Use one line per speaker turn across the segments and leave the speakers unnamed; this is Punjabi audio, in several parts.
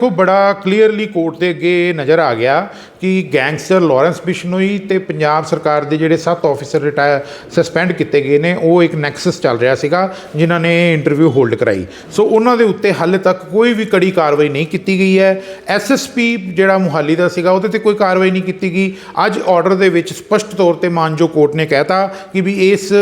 ਕੋ ਬੜਾ ਕਲੀਅਰਲੀ ਕੋਰਟ ਦੇ ਅੱਗੇ ਨਜ਼ਰ ਆ ਗਿਆ ਕਿ ਗੈਂਗਸਟਰ ਲਾਰੈਂਸ ਬਿਸ਼ਨੋਈ ਤੇ ਪੰਜਾਬ ਸਰਕਾਰ ਦੇ ਜਿਹੜੇ ਸੱਤ ਆਫੀਸਰ ਰਿਟਾਇਰ ਸਸਪੈਂਡ ਕੀਤੇ ਗਏ ਨੇ, ਉਹ ਇੱਕ ਨੈਕਸਸ ਚੱਲ ਰਿਹਾ ਸੀਗਾ, ਜਿਨ੍ਹਾਂ ਨੇ ਇੰਟਰਵਿਊ ਹੋਲਡ ਕਰਾਈ। ਸੋ ਉਹਨਾਂ ਦੇ ਉੱਤੇ ਹਾਲੇ ਤੱਕ ਕੋਈ ਵੀ ਕੜੀ ਕਾਰਵਾਈ ਨਹੀਂ ਕੀਤੀ ਗਈ ਹੈ। ਐਸਐਸਪੀ ਜਿਹੜਾ ਮੁਹਾਲੀ ਦਾ ਸੀਗਾ, ਉਹਦੇ ਤੇ ਕੋਈ ਕਾਰਵਾਈ ਨਹੀਂ ਕੀਤੀ ਗਈ। ਅੱਜ ਆਰਡਰ ਦੇ ਵਿੱਚ ਸਪਸ਼ਟ ਤੌਰ ਤੇ ਮਾਨਜੋ ਕੋਰਟ ਨੇ ਕਹਿਤਾ ਕਿ ਵੀ ਇਸ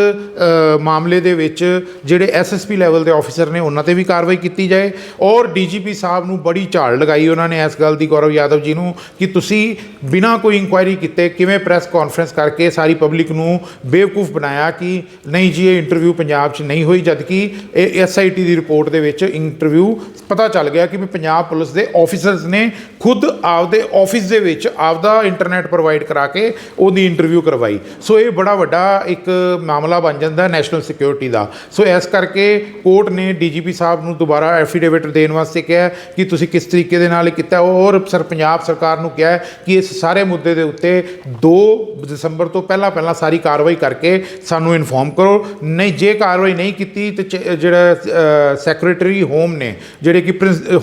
ਮਾਮਲੇ ਦੇ ਵਿੱਚ ਜਿਹੜੇ ਐਸਐਸਪੀ ਲੈਵਲ ਦੇ ਆਫੀਸਰ ਨੇ, ਉਹਨਾਂ ਤੇ ਵੀ ਕਾਰਵਾਈ ਕੀਤੀ ਜਾਏ। ਔਰ ਡੀਜੀਪੀ ਸਾਹਿਬ ਨੂੰ ਬੜੀ ਝਾੜ ਲਗਾਈ ਉਹਨਾਂ ਨੇ ਇਸ ਗੱਲ ਦੀ, ਗੌਰਵ ਯਾਦਵ ਜੀ ਨੂੰ, ਕਿ ਤੁਸੀਂ ਬਿਨਾਂ ਕੋਈ ਇਨਕੁਆਇਰੀ ਕੀਤੇ ਕਿਵੇਂ ਪ੍ਰੈਸ ਕਾਨਫਰੰਸ ਕਰਕੇ ਸਾਰੀ ਪਬਲਿਕ ਨੂੰ ਬੇਵਕੂਫ ਬਣਾਇਆ ਕਿ ਨਹੀਂ ਜੀ, ਇਹ ਇੰਟਰਵਿਊ ਪੰਜਾਬ 'ਚ ਨਹੀਂ ਹੋਈ, ਜਦਕਿ ਇਹ ਐਸਆਈਟੀ ਦੀ ਰਿਪੋਰਟ ਦੇ ਵਿੱਚ ਇੰਟਰਵਿਊ ਪਤਾ ਚੱਲ ਗਿਆ ਕਿ ਵੀ ਪੰਜਾਬ ਪੁਲਿਸ ਦੇ ਆਫੀਸਰਸ ਨੇ ਖੁਦ ਆਪਦੇ ਆਫਿਸ ਦੇ ਵਿੱਚ ਆਪਦਾ ਇੰਟਰਨੈਟ ਪ੍ਰੋਵਾਈਡ ਕਰਾ ਕੇ ਉਹਦੀ ਇੰਟਰਵਿਊ ਕਰਵਾਈ। ਸੋ ਇਹ ਬੜਾ ਵੱਡਾ ਇੱਕ ਮਾਮਲਾ ਬਣ ਜਾਂਦਾ ਨੈਸ਼ਨਲ ਸਿਕਿਉਰਿਟੀ ਦਾ। ਸੋ ਇਸ ਕਰਕੇ ਕੋਰਟ ਨੇ ਡੀਜੀਪੀ ਸਾਹਿਬ ਨੂੰ ਦੁਬਾਰਾ ਐਫੀਡੇਵਿਟ ਦੇਣ ਵਾਸਤੇ ਕਿਹਾ ਕਿ ਤੁਸੀਂ ਕਿਸ ਤਰੀਕੇ ਦੇ ਨਾਲ ਕੀਤਾ ਔਰ ਸਰ ਪੰਜਾਬ ਸਰਕਾਰ ਨੂੰ ਕਿਹਾ ਕਿ ਇਸ ਸਾਰੇ ਮੁੱਦੇ ਦੇ ਉੱਤੇ 2 ਦਸੰਬਰ ਤੋਂ ਪਹਿਲਾਂ ਪਹਿਲਾਂ ਸਾਰੀ ਕਾਰਵਾਈ ਕਰਕੇ ਸਾਨੂੰ ਇਨਫੋਰਮ ਕਰੋ। ਨਹੀਂ ਜੇ ਕਾਰਵਾਈ ਨਹੀਂ ਕੀਤੀ ਤੇ ਜਿਹੜਾ ਸੈਕਟਰੀ ਹੋਮ ਨੇ ਜਿਹੜੇ ਕਿ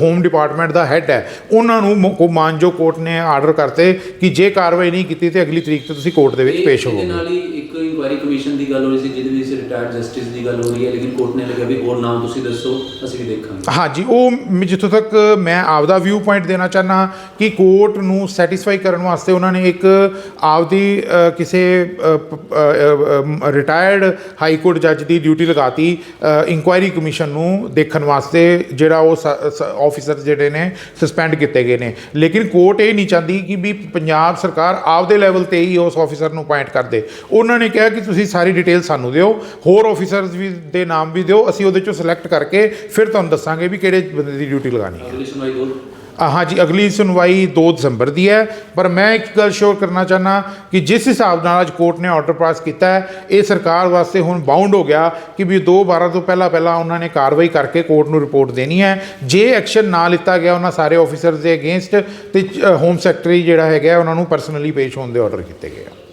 ਹੋਮ ਡਿਪਾਰਟਮੈਂਟ ਦਾ ਹੈੱਡ ਹੈ ਉਹਨਾਂ ਨੂੰ ਮਾਨਜੋ ਕੋਰਟ ਨੇ ਆਰਡਰ ਕਰਤੇ ਕਿ ਜੇ ਕਾਰਵਾਈ ਨਹੀਂ ਕੀਤੀ ਤੇ ਅਗਲੀ ਤਰੀਕ ਤੇ ਤੁਸੀਂ ਕੋਰਟ ਦੇ ਵਿੱਚ ਪੇਸ਼ ਹੋਵੋਗੇ।
ਨਾਲ ਹੀ ਇੱਕ ਇਨਕੁਆਇਰੀ ਕਮਿਸ਼ਨ ਦੀ ਗੱਲ ਹੋ ਰਹੀ ਸੀ, ਜਿਹਦੇ ਵਿੱਚ ਰਿਟਾਇਰਡ ਜਸਟਿਸ ਦੀ ਗੱਲ ਹੋ ਰਹੀ ਹੈ, ਲੇਕਿਨ ਕੋਰਟ ਨੇ ਲਿਖਿਆ ਵੀ ਹੋਰ ਨਾਮ ਤੁਸੀਂ ਦੱਸੋ, ਅਸੀਂ ਵੀ ਦੇਖਾਂਗੇ।
ਹਾਂਜੀ, ਉਹ ਮ- ਜਿੱਥੋਂ ਤੱਕ ਮੈਂ ਆਪਦਾ ਵਿਊ ਪੁਆਇੰਟ ਦੇਣਾ ਚਾਹਨਾ ਕਿ ਕੋਰਟ ਨੂੰ ਸੈਟੀਸਫਾਈ ਕਰਨ ਵਾਸਤੇ ਉਹਨਾਂ ਨੇ ਇੱਕ ਆਪਦੀ ਕਿਸੇ ਰਿਟਾਇਰਡ ਹਾਈ ਕੋਰਟ ਜੱਜ ਦੀ ਡਿਊਟੀ ਲਗਾਤੀ ਇਨਕੁਆਇਰੀ ਕਮਿਸ਼ਨ ਨੂੰ ਦੇਖਣ ਵਾਸਤੇ, ਜਿਹੜਾ ਉਹ ਆਫੀਸਰ ਜਿਹੜੇ ਨੇ ਸਸਪੈਂਡ ਕੀਤੇ ਗਏ ਨੇ। ਲੇਕਿਨ ਕੋਰਟ ਇਹ ਨਹੀਂ ਚਾਹੁੰਦੀ ਕਿ ਵੀ ਪੰਜਾਬ ਸਰਕਾਰ ਆਪਦੇ ਲੈਵਲ ਤੇ ਹੀ ਉਸ ਆਫੀਸਰ ਨੂੰ ਅਪਾਇੰਟ ਕਰ ਦੇ। ਉਹਨਾਂ ਨੇ ਕਿਹਾ ਕਿ ਤੁਸੀਂ ਸਾਰੀ ਡਿਟੇਲ ਸਾਨੂੰ ਦਿਓ ਹੋਰ ਆਫੀਸਰਸ ਵੀ ਦੇ ਨਾਮ ਵੀ ਦਿਓ ਅਸੀਂ ਉਹਦੇ ਚੋਂ ਸਿਲੈਕਟ ਕਰਕੇ ਫਿਰ ਤੁਹਾਨੂੰ ਦੱਸਾਂਗੇ ਵੀ ਕਿਹੜੇ ਬੰਦੇ ਦੀ ਡਿਊਟੀ ਲਗਾਣੀ ਹੈ।
ਅਗਲੀ ਸੁਣਵਾਈ ਦੋ।
ਹਾਂਜੀ ਅਗਲੀ ਸੁਣਵਾਈ 2 ਦਸੰਬਰ ਦੀ ਹੈ ਪਰ ਮੈਂ ਇੱਕ ਗੱਲ ਸ਼ੋਰ ਕਰਨਾ ਚਾਹਨਾ ਕਿ ਜਿਸ ਹਿਸਾਬ ਨਾਲ ਅੱਜ ਕੋਰਟ ਨੇ ਆਰਡਰ ਪਾਸ ਕੀਤਾ ਹੈ ਇਹ ਸਰਕਾਰ ਵਾਸਤੇ ਹੁਣ ਬਾਉਂਡ ਹੋ ਗਿਆ ਕਿ ਵੀ 2 12 ਤੋਂ ਪਹਿਲਾਂ ਪਹਿਲਾਂ ਉਹਨਾਂ ਨੇ ਕਾਰਵਾਈ ਕਰਕੇ ਕੋਰਟ ਨੂੰ ਰਿਪੋਰਟ ਦੇਣੀ ਹੈ। ਜੇ ਐਕਸ਼ਨ ਨਾ ਲਿੱਤਾ ਗਿਆ ਉਹਨਾਂ ਸਾਰੇ ਆਫੀਸਰਸ ਦੇ ਅਗੇਂਸਟ ਤੇ ਹੋਮ ਸੈਕਟਰੀ ਜਿਹੜਾ ਹੈਗਾ ਉਹਨਾਂ ਨੂੰ ਪਰਸਨਲੀ ਪੇਸ਼ ਹੋਣ ਦੇ ਆਰਡਰ ਕੀਤੇ ਗਏ ਆ।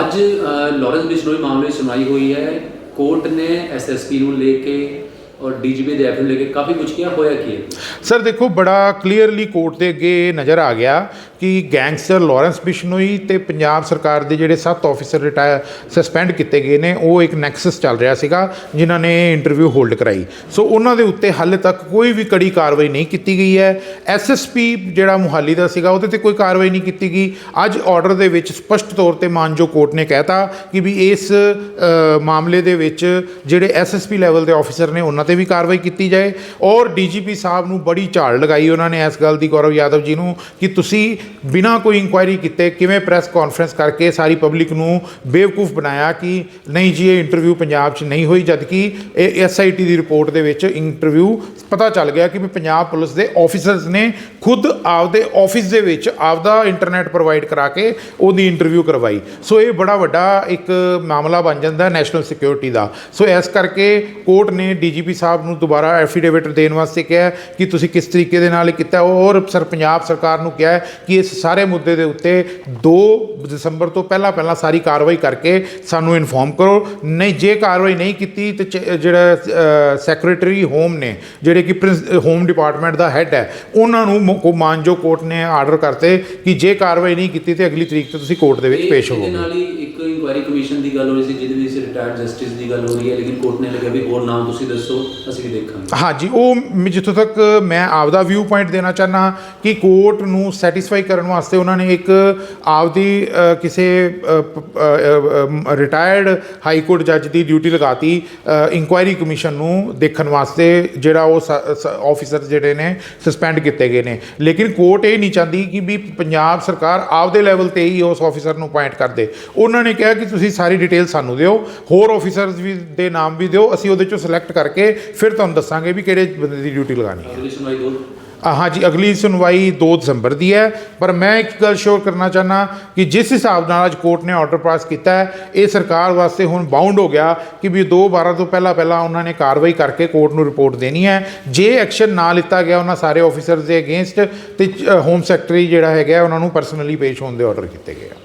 ਅੱਜ ਅ, ਲਾਰੈਂਸ ਬਿਸ਼ਨੋਈ ਮਾਮਲੇ 'ਚ ਸੁਣਵਾਈ ਹੋਈ ਹੈ। ਕੋਰਟ ਨੇ ਐਸਐਸਪੀ ਨੂੰ ਲੈ ਕੇ ਔਰ ਡੀਜੀਪੀ ਦੇ ਐਫ ਲੈ ਕੇ ਕਾਫੀ ਕੁਝ ਕਿਹਾ, ਹੋਇਆ ਕੀ
ਸਰ ਦੇਖੋ, ਬੜਾ ਕਲੀਅਰਲੀ ਕੋਰਟ ਦੇ ਅੱਗੇ ਨਜ਼ਰ ਆ ਗਿਆ ਕਿ ਗੈਂਗਸਟਰ ਲਾਰੈਂਸ ਬਿਸ਼ਨੋਈ ਤੇ ਪੰਜਾਬ ਸਰਕਾਰ ਦੇ ਜਿਹੜੇ ਸੱਤ ਆਫੀਸਰ ਰਿਟਾਇਰ ਸਸਪੈਂਡ ਕੀਤੇ ਗਏ ਨੇ, ਉਹ ਇੱਕ ਨੈਕਸਸ ਚੱਲ ਰਿਹਾ ਸੀਗਾ, ਜਿਨ੍ਹਾਂ ਨੇ ਇੰਟਰਵਿਊ ਹੋਲਡ ਕਰਾਈ। ਸੋ ਉਹਨਾਂ ਦੇ ਉੱਤੇ ਹਾਲੇ ਤੱਕ ਕੋਈ ਵੀ ਕੜੀ ਕਾਰਵਾਈ ਨਹੀਂ ਕੀਤੀ ਗਈ ਹੈ। ਐਸਐਸਪੀ ਜਿਹੜਾ ਮੁਹਾਲੀ ਦਾ ਸੀਗਾ, ਉਹਦੇ ਤੇ ਕੋਈ ਕਾਰਵਾਈ ਨਹੀਂ ਕੀਤੀ ਗਈ। ਅੱਜ ਆਰਡਰ ਦੇ ਵਿੱਚ ਸਪਸ਼ਟ ਤੌਰ ਤੇ ਮਾਨਜੋ ਕੋਰਟ ਨੇ ਕਹਿਤਾ ਕਿ ਵੀ ਇਸ ਮਾਮਲੇ ਦੇ ਵਿੱਚ ਜਿਹੜੇ ਐਸਐਸਪੀ ਲੈਵਲ ਦੇ ਆਫੀਸਰ ਨੇ, ਉਹਨਾਂ ਤੇ ਵੀ ਕਾਰਵਾਈ ਕੀਤੀ ਜਾਏ। ਔਰ ਡੀਜੀਪੀ ਸਾਹਿਬ ਨੂੰ ਬੜੀ ਝਾੜ ਲਗਾਈ ਉਹਨਾਂ ਨੇ ਇਸ ਗੱਲ ਦੀ, ਗੌਰਵ ਯਾਦਵ ਜੀ ਨੂੰ, ਕਿ ਤੁਸੀਂ ਬਿਨਾਂ ਕੋਈ ਇਨਕੁਆਇਰੀ ਕੀਤੇ ਕਿਵੇਂ ਪ੍ਰੈਸ ਕਾਨਫਰੰਸ ਕਰਕੇ ਸਾਰੀ ਪਬਲਿਕ ਨੂੰ ਬੇਵਕੂਫ ਬਣਾਇਆ ਕਿ ਨਹੀਂ ਜੀ, ਇਹ ਇੰਟਰਵਿਊ ਪੰਜਾਬ 'ਚ ਨਹੀਂ ਹੋਈ, ਜਦਕਿ ਇਹ ਐਸਆਈਟੀ ਦੀ ਰਿਪੋਰਟ ਦੇ ਵਿੱਚ ਇੰਟਰਵਿਊ ਪਤਾ ਚੱਲ ਗਿਆ ਕਿ ਵੀ ਪੰਜਾਬ ਪੁਲਿਸ ਦੇ ਆਫੀਸਰਸ ਨੇ ਖੁਦ ਆਪਦੇ ਆਫਿਸ ਦੇ ਵਿੱਚ ਆਪਦਾ ਇੰਟਰਨੈਟ ਪ੍ਰੋਵਾਈਡ ਕਰਾ ਕੇ ਉਹਦੀ ਇੰਟਰਵਿਊ ਕਰਵਾਈ। ਸੋ ਇਹ ਬੜਾ ਵੱਡਾ ਇੱਕ ਮਾਮਲਾ ਬਣ ਜਾਂਦਾ ਨੈਸ਼ਨਲ ਸਿਕਿਉਰਿਟੀ ਦਾ। ਸੋ ਇਸ ਕਰਕੇ ਕੋਰਟ ਨੇ ਡੀਜੀਪੀ ਸਾਹਿਬ ਨੂੰ ਦੁਬਾਰਾ ਐਫੀਡੇਵਿਟ ਦੇਣ ਵਾਸਤੇ ਕਿਹਾ ਕਿ ਤੁਸੀਂ ਕਿਸ ਤਰੀਕੇ ਦੇ ਨਾਲ ਕੀਤਾ ਔਰ ਸਰ ਪੰਜਾਬ ਸਰਕਾਰ ਨੂੰ ਕਿਹਾ ਕਿ ਇਸ ਸਾਰੇ ਮੁੱਦੇ ਦੇ ਉੱਤੇ 2 ਦਸੰਬਰ ਤੋਂ ਪਹਿਲਾਂ ਪਹਿਲਾਂ ਸਾਰੀ ਕਾਰਵਾਈ ਕਰਕੇ ਸਾਨੂੰ ਇਨਫੋਰਮ ਕਰੋ। ਨਹੀਂ ਜੇ ਕਾਰਵਾਈ ਨਹੀਂ ਕੀਤੀ ਤੇ ਜਿਹੜਾ ਸੈਕਟਰੀ ਹੋਮ ਨੇ ਜਿਹੜੇ ਕਿ ਹੋਮ ਡਿਪਾਰਟਮੈਂਟ ਦਾ ਹੈੱਡ ਹੈ ਉਹਨਾਂ ਨੂੰ ਮਾਨਜੋ ਕੋਰਟ ਨੇ ਆਰਡਰ ਕਰਤੇ ਕਿ ਜੇ ਕਾਰਵਾਈ ਨਹੀਂ ਕੀਤੀ ਤੇ ਅਗਲੀ ਤਰੀਕ ਤੇ ਤੁਸੀਂ ਕੋਰਟ ਦੇ ਵਿੱਚ ਪੇਸ਼ ਹੋਵੋਗੇ।
ਨਾਲ ਹੀ ਇੱਕ ਇਨਕੁਆਇਰੀ ਕਮਿਸ਼ਨ ਦੀ ਗੱਲ ਹੋ ਰਹੀ ਸੀ, ਜਿਹਦੇ ਵਿੱਚ ਰਿਟਾਇਰਡ ਜਸਟਿਸ ਦੀ ਗੱਲ ਹੋ ਰਹੀ ਹੈ, ਲੇਕਿਨ ਕੋਰਟ ਨੇ ਲਿਖਿਆ ਵੀ ਹੋਰ ਨਾਮ ਤੁਸੀਂ ਦੱਸੋ, ਅਸੀਂ ਵੀ ਦੇਖਾਂਗੇ।
ਹਾਂਜੀ ਉਹ ਮ- ਜਿੱਥੋਂ ਤੱਕ ਮੈਂ ਆਪਦਾ ਵਿਊ ਪੁਆਇੰਟ ਦੇਣਾ ਚਾਹਨਾ ਕਿ ਕੋਰਟ ਨੂੰ ਸੈਟੀਸਫਾਈ ਕਰਨ ਵਾਸਤੇ ਉਹਨਾਂ ਨੇ ਇੱਕ ਆਪਦੀ ਕਿਸੇ ਰਿਟਾਇਰਡ ਹਾਈ ਕੋਰਟ ਜੱਜ ਦੀ ਡਿਊਟੀ ਲਗਾਤੀ ਇਨਕੁਆਇਰੀ ਕਮਿਸ਼ਨ ਨੂੰ ਦੇਖਣ ਵਾਸਤੇ, ਜਿਹੜਾ ਉਹ ਆਫੀਸਰ ਜਿਹੜੇ ਨੇ ਸਸਪੈਂਡ ਕੀਤੇ ਗਏ ਨੇ। ਲੇਕਿਨ ਕੋਰਟ ਇਹ ਨਹੀਂ ਚਾਹੁੰਦੀ ਕਿ ਵੀ ਪੰਜਾਬ ਸਰਕਾਰ ਆਪਦੇ ਲੈਵਲ ਤੇ ਹੀ ਉਸ ਆਫੀਸਰ ਨੂੰ ਅਪਾਇੰਟ ਕਰ ਦੇ। ਉਹਨਾਂ ਨੇ ਕਿਹਾ ਕਿ ਤੁਸੀਂ ਸਾਰੀ ਡਿਟੇਲ ਸਾਨੂੰ ਦਿਓ ਹੋਰ ਆਫੀਸਰਸ ਵੀ ਦੇ ਨਾਮ ਵੀ ਦਿਓ ਅਸੀਂ ਉਹਦੇ ਚੋਂ ਸਿਲੈਕਟ ਕਰਕੇ ਫਿਰ ਤੁਹਾਨੂੰ ਦੱਸਾਂਗੇ ਵੀ ਕਿਹੜੇ ਬੰਦੇ ਦੀ ਡਿਊਟੀ ਲਗਾਣੀ ਹੈ।
ਅਗਲੀ ਸੁਣਵਾਈ ਦੋ।
ਹਾਂਜੀ ਅਗਲੀ ਸੁਣਵਾਈ 2 ਦਸੰਬਰ ਦੀ ਹੈ ਪਰ ਮੈਂ ਇੱਕ ਗੱਲ ਸ਼ੋਰ ਕਰਨਾ ਚਾਹਨਾ ਕਿ ਜਿਸ ਹਿਸਾਬ ਨਾਲ ਅੱਜ ਕੋਰਟ ਨੇ ਆਰਡਰ ਪਾਸ ਕੀਤਾ ਹੈ ਇਹ ਸਰਕਾਰ ਵਾਸਤੇ ਹੁਣ ਬਾਉਂਡ ਹੋ ਗਿਆ ਕਿ ਵੀ 2 12 ਤੋਂ ਪਹਿਲਾਂ ਪਹਿਲਾਂ ਉਹਨਾਂ ਨੇ ਕਾਰਵਾਈ ਕਰਕੇ ਕੋਰਟ ਨੂੰ ਰਿਪੋਰਟ ਦੇਣੀ ਹੈ। ਜੇ ਐਕਸ਼ਨ ਨਾ ਲਿੱਤਾ ਗਿਆ ਉਹਨਾਂ ਸਾਰੇ ਆਫੀਸਰਸ ਦੇ ਅਗੇਂਸਟ ਤੇ ਹੋਮ ਸੈਕਟਰੀ ਜਿਹੜਾ ਹੈਗਾ ਉਹਨਾਂ ਨੂੰ ਪਰਸਨਲੀ ਪੇਸ਼ ਹੋਣ ਦੇ ਆਰਡਰ ਕੀਤੇ ਗਏ ਆ।